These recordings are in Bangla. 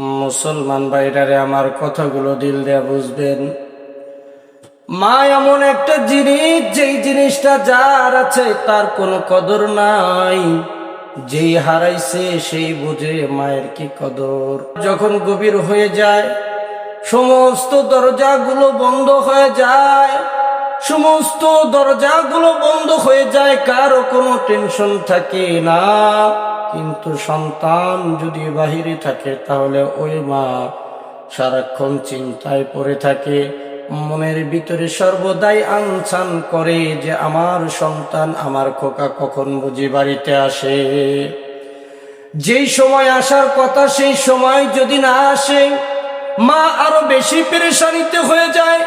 মুসলমান বাইরারে আমার কথাগুলো দিল দেয়া বুঝবেন। মা, এমন একটা জিনিস, যেই জিনিসটা যার আছে তার কোনো কদর নাই। যেই হারাইছে সেই বুঝে মায়ের কি কদর। যখন গভীর হয়ে যায়, সমস্ত দরজাগুলো বন্ধ হয়ে যায়। সমস্ত দরজাগুলো বন্ধ হয়ে যায়, কারও কোনো টেনশন থাকে না। কিন্তু সন্তান যদি বাহিরে থাকে, তাহলে ওই মা সারাক্ষণ চিন্তায় পড়ে থাকে। মনের ভিতরে সর্বদাই আনছান করে যে আমার সন্তান আমার খোকা কখন বুঝি বাড়িতে আসে। যেই সময় আসার কথা, সেই সময় যদি না আসে, মা আরও বেশি পেরেশানিতে হয়ে যায়,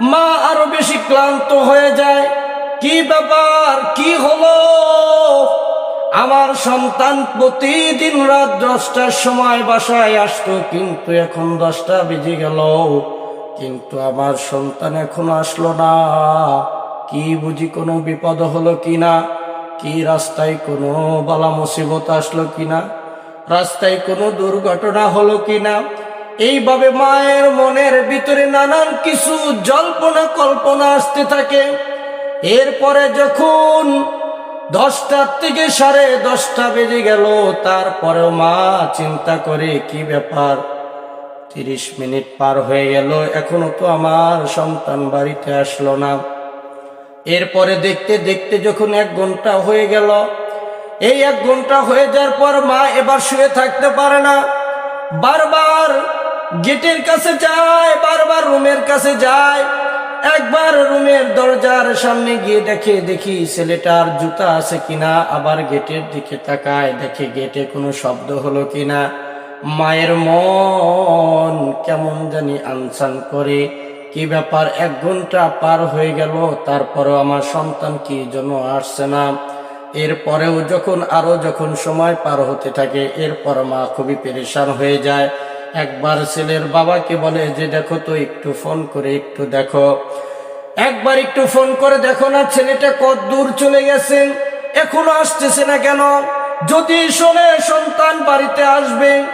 মা আরও বেশি ক্লান্ত হয়ে যায়। কি ব্যাপার? কি হলো? আমার সন্তান প্রতিদিন রাত দশটার সময় বাসায় আসতো, কিন্তু এখন দশটা বেজে গেল। কিন্তু আমার সন্তান এখন আসলো না। কি বুঝি কোনো বিপদ হলো কি না কি রাস্তায় কোনো বালা মুসিবত আসলো কি না রাস্তায় কোনো দুর্ঘটনা হলো কি না এইভাবে মায়ের মনের ভিতরে নানান কিছু জল্পনা কল্পনা আসতে থাকে। এরপরে যখন দশটার থেকে সাড়ে দশটা বেজে গেল। তারপরেও মা চিন্তা করে, কি ব্যাপার? তিরিশ মিনিট পার হয়ে গেল, এখনও তো আমার সন্তান বাড়িতে আসলো না। এরপরে দেখতে দেখতে যখন এক ঘণ্টা হয়ে গেল, এই এক ঘণ্টা হয়ে যাওয়ার পর মা এবার শুয়ে থাকতে পারে না। বারবার গেটের কাছে যায়, বারবার রুমের কাছে যায় একবার রুমের দরজার সামনে গিয়ে দেখে দেখি ছেলেটার জুতা আছে কিনা, আবার গেটের দিকে তাকায় দেখে গেটে কোনো শব্দ হলো কিনা। মায়ের মন কেমন জানি আনসান করে, কি ব্যাপার, এক ঘণ্টা পার হয়ে গেল, তারপরেও আমার সন্তান কি জন্য আসছে না। এরপরেও যখন আরও যখন সময় পার হতে থাকে, এরপর মা খুবই পেরেশান হয়ে যায়। একবার ছেলের বাবাকে বলে যে, দেখো তো, একটু ফোন করে একটু দেখো। একবার একটু ফোন করে দেখো না, ছেলেটা কত দূর চলে গেছে, এখনও আসতেছে না কেন? যদি শোনে সন্তান বাড়িতে আসবে,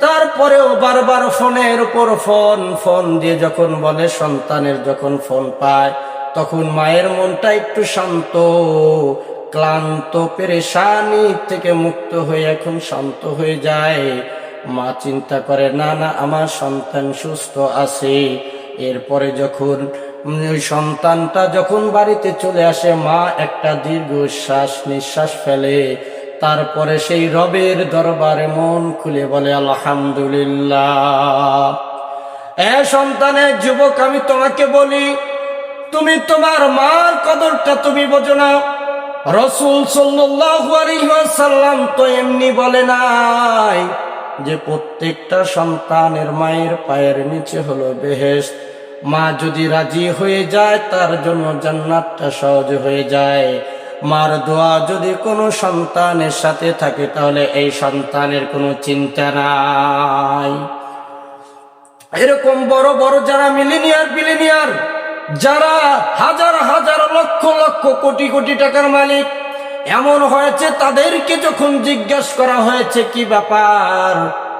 তারপরেও বারবার ফোনের উপর ফোন ফোন দিয়ে যখন বলে, সন্তানের যখন ফোন পায়, তখন মায়ের মনটা একটু শান্ত, ক্লান্ত পেরেশানি থেকে মুক্ত হয়ে এখন শান্ত হয়ে যায়। মা চিন্তা করে, না না, আমার সন্তান সুস্থ আছে। এরপরে যখন সন্তানটা যখন বাড়িতে চলে আসে, মা একটা দীর্ঘ শ্বাস নিঃশ্বাস ফেলে। তারপরে সেই রবের দরবারে মন খুলে বলে, আলহামদুলিল্লাহ। এ সন্তানের যুবক, আমি তোমাকে বলি, তুমি তোমার মার কদরটা তুমি বোঝো না। রসুল সাল্লাম তো এমনি বলে নাই যে প্রত্যেকটা সন্তানের মায়ের পায়ের নিচে হলো বেহেস মা যদি রাজি হয়ে যায়, তার জন্য জান্নাতটা সহজ হয়ে যায়। মার দোয়া যদি কোনো সন্তানের সাথে থাকে, তাহলে এই সন্তানের কোনো চিন্তা নাই। এরকম বড় বড় যারা মিলিনিয়ার, বিলিনিয়ার, যারা হাজার হাজার লক্ষ লক্ষ কোটি কোটি টাকার মালিক এমন হয়েছে তাদেরকে যখন জিজ্ঞাসা করা হয়েছে, কি ব্যাপার?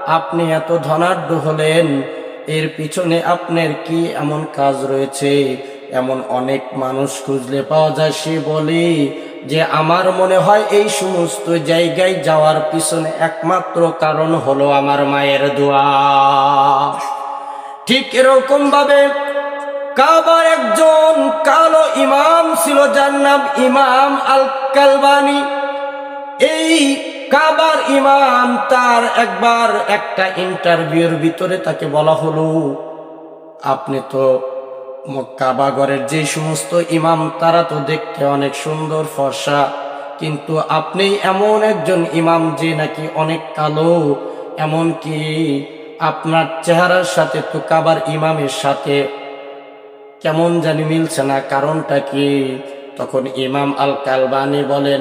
আপনি এত ধনাঢ্য হলেন। এর পিছনে আপনার কি এমন কাজ রয়েছে? এমন অনেক মানুষ খুঁজলে পাওয়া যায়। সে বলে যে, আমার মনে হয় এই সমস্ত জায়গায় যাওয়ার পিছনে একমাত্র কারণ হলো আমার মায়ের দোয়া। ঠিক এরকম ভাবে কাবার একজন কালো ইমাম ছিল নাম ইমাম আল কালবানি এই কাবার ইমাম তার একবার একটা ইন্টারভিউর ভিতরে তাকে বলা হলো, আপনি তো কাবাগরের যে সমস্ত ইমাম, তারা তো দেখতে অনেক সুন্দর, ফর্সা, কিন্তু আপনি এমন একজন ইমাম যে নাকি অনেক কালো এমন কি আপনার চেহারার সাথে তো কাবার ইমামের সাথে কেমন জানি মিলছে না, কারণটা কি? তখন ইমাম আল কালবানি বলেন,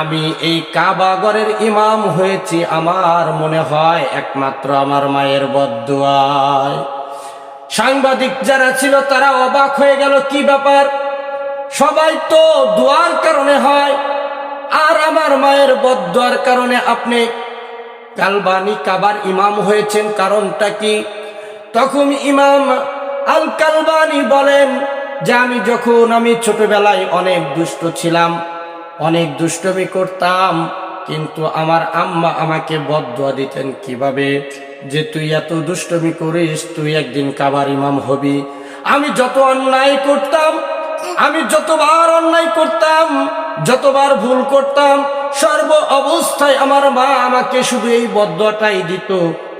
আমি এই কাবাগরের ইমাম হয়েছি, আমার মনে হয় একমাত্র আমার মায়ের বদুয়ায় সাংবাদিক যারা ছিল, তারা অবাক হয়ে গেল, কি ব্যাপার? সবাই তো দোয়ার কারণে হয়, আর আমার মায়ের বদুয়ার কারণে আপনি কালবানি কাবার ইমাম হয়েছেন, কারণটা কি? তখন ইমাম আল কালবানি বলেন যে আমি যখন আমি ছোটবেলায় অনেক দুষ্ট ছিলাম, অনেক দুষ্টমি করতাম, কিন্তু আমার আম্মা আমাকে বদুয়া দিতেন কীভাবে? যে তুই এত দুষ্টমি করিস, তুই একদিন কাবার ইমাম হবি। আমি যত অন্যায় করতাম, আমি যতবার অন্যায় করতাম, যতবার ভুল করতাম, সর্ব অবস্থায় আমার মা আমাকে শুধু এই বদুয়াটাই দিত।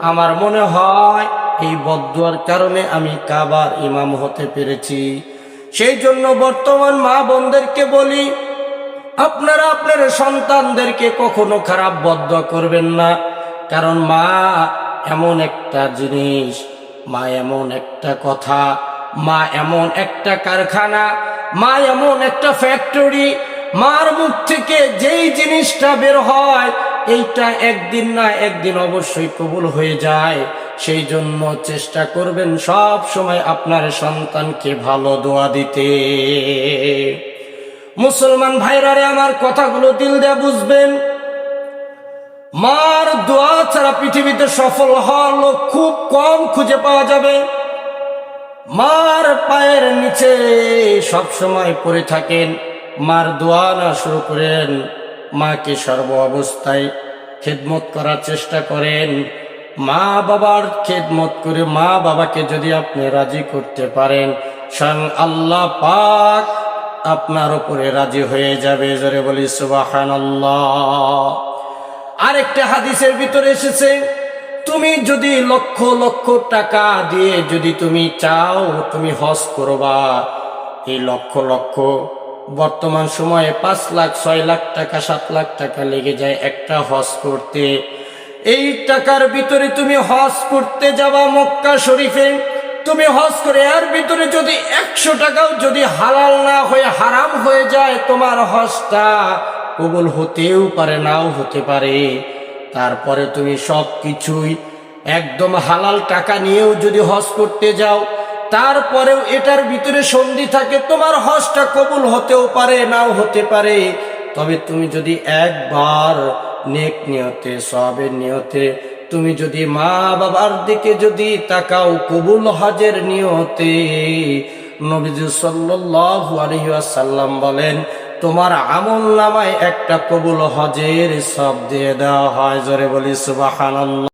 আমার মনে হয় এই বদুয়ার কারণে আমি কাবার ইমাম হতে পেরেছি। সেই জন্য বর্তমান মা বোনদেরকে বলি, আপনারা আপনার সন্তানদেরকে কখনো খারাপ বদ্ধ করবেন না, কারণ মা এমন একটা জিনিস, মা এমন একটা কথা, মা এমন একটা কারখানা, মা এমন একটা ফ্যাক্টরি, মার মুখ থেকে যেই জিনিসটা বের হয়, এইটা একদিন না একদিন অবশ্যই কবুল হয়ে যায়। সেই জন্য চেষ্টা করবেন সব সময় আপনার সন্তানকে ভালো দোয়া দিতে। মুসলমান ভাইরারে আমার কথাগুলো দিল দেয়া বুঝবেন, মার দোয়া ছাড়া পৃথিবীতে সফল হওয়ার লোক খুব কম খুঁজে পাওয়া যাবে। মার পায়ের নিচে সব সময় পড়ে থাকেন, মার দোয়া না শুরু করেন, মাকে সর্ব অবস্থায় খেদমত করার চেষ্টা করেন। মা বাবার খেদমত করে মা বাবাকে যদি আপনি রাজি করতে পারেন স্বয়ং আল্লাহ পাক আপনার উপরে রাজি হয়ে যাবে। জোরে বলি সুবাহান আরেকটা হাদিসের ভিতরে এসেছে, তুমি যদি লক্ষ লক্ষ টাকা দিয়ে যদি তুমি চাও, তুমি হজ করবা। এই লক্ষ লক্ষ বর্তমান সময়ে পাঁচ লাখ, ছয় লাখ টাকা, সাত লাখ টাকা লেগে যায় একটা হজ করতে। এই টাকার ভিতরে তুমি হজ করতে যাবা মক্কা শরীফে। তুমি হজ করে এর ভিতরে যদি একশো টাকাও যদি হালাল না হয়ে হারাম হয়ে যায়, তোমার হজটা কবুল হতেও পারে, নাও হতে পারে। তারপরে তুমি সব কিছুই একদম হালাল টাকা নিয়েও যদি হজ করতে যাও, তারপরেও এটার ভিতরে সন্ধি থাকে, তোমার হজটা কবুল হতেও পারে, নাও হতে পারে। তবে তুমি যদি একবার নেক নিয়তে, সবের নিয়তে। তুমি যদি মা বাবার দিকে যদি তাকাও, কবুল হজের নিয়তে। নবীজি ওয়াসাল্লাম বলেন, তোমার আমল নামায় একটা কবুল হজের সব দিয়ে দেওয়া হয়। জোরে বলি, সুবহানাল্লাহ।